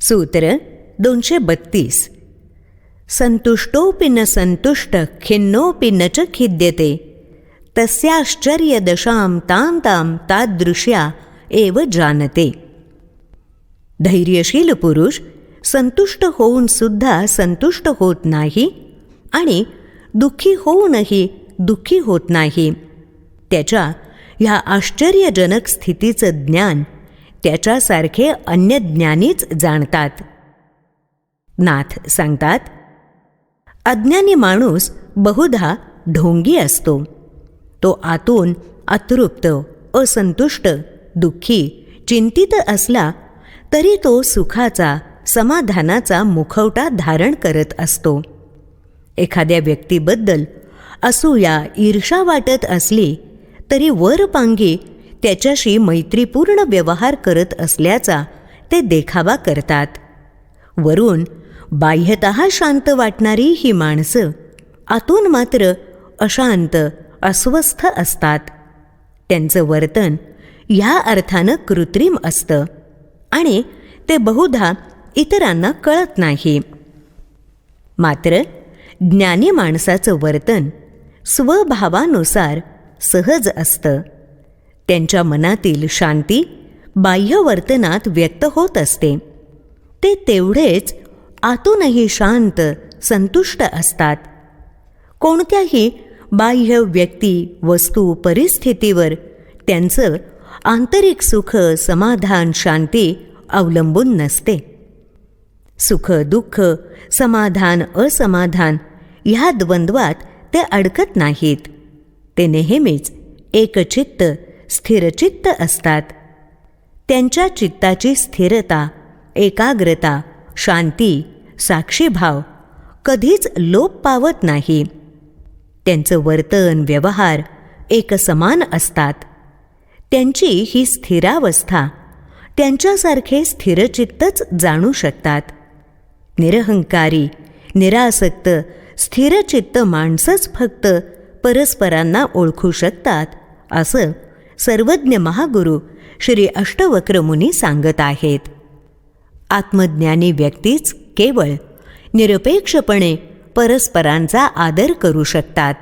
सूत्र दोनशे बत्तीस. संतुष्टोपि न संतुष्ट खिन्नोपि न च खिद्यते. तस्याश्चर्यदशां तां तां तादृश्या एव जानते. धैर्यशील पुरुष संतुष्ट होऊन सुद्धा संतुष्ट होत नाही आणि दुःखी होऊनही दुःखी होत नाही. त्याच्या ह्या आश्चर्यजनक स्थितीचं ज्ञान त्याच्यासारखे अन्य ज्ञानीच जाणतात. नाथ सांगतात अज्ञानी माणूस बहुधा ढोंगी असतो. तो आतून अतृप्त असंतुष्ट दुःखी चिंतित असला तरी तो सुखाचा समाधानाचा मुखवटा धारण करत असतो. एखाद्या व्यक्तीबद्दल असूया ईर्षा वाटत असली तरी वरपांगी त्याच्याशी मैत्रीपूर्ण व्यवहार करत असल्याचा ते देखावा करतात. वरून बाह्यत शांत वाटणारी ही माणसं आतून मात्र अशांत अस्वस्थ असतात. त्यांचं वर्तन ह्या अर्थानं कृत्रिम असतं आणि ते बहुधा इतरांना कळत नाही. मात्र ज्ञानी माणसाचं वर्तन स्वभावानुसार सहज असतं. त्यांच्या मनातील शांती बाह्य वर्तनात व्यक्त होत असते. ते तेवढेच आतूनही शांत संतुष्ट असतात. कोणत्याही बाह्य व्यक्ती वस्तू परिस्थितीवर त्यांचं आंतरिक सुख समाधान शांती अवलंबून नसते. सुख दुःख समाधान असमाधान ह्या द्वंद्वात ते अडकत नाहीत. ते नेहमीच एकचित्त स्थिरचित्त असतात. त्यांच्या चित्ताची स्थिरता एकाग्रता शांती साक्षीभाव कधीच लोप पावत नाही. त्यांचं वर्तन व्यवहार एकसमान असतात. त्यांची ही स्थिरावस्था त्यांच्यासारखे स्थिरचित्तच जाणू शकतात. निरहंकारी निरासक्त स्थिरचित्त माणसंच फक्त परस्परांना ओळखू शकतात असं सर्वज्ञ महागुरु श्री अष्टवक्रमुनी सांगत आहेत. आत्मज्ञानी व्यक्तीच केवळ निरपेक्षपणे परस्परांचा आदर करू शकतात.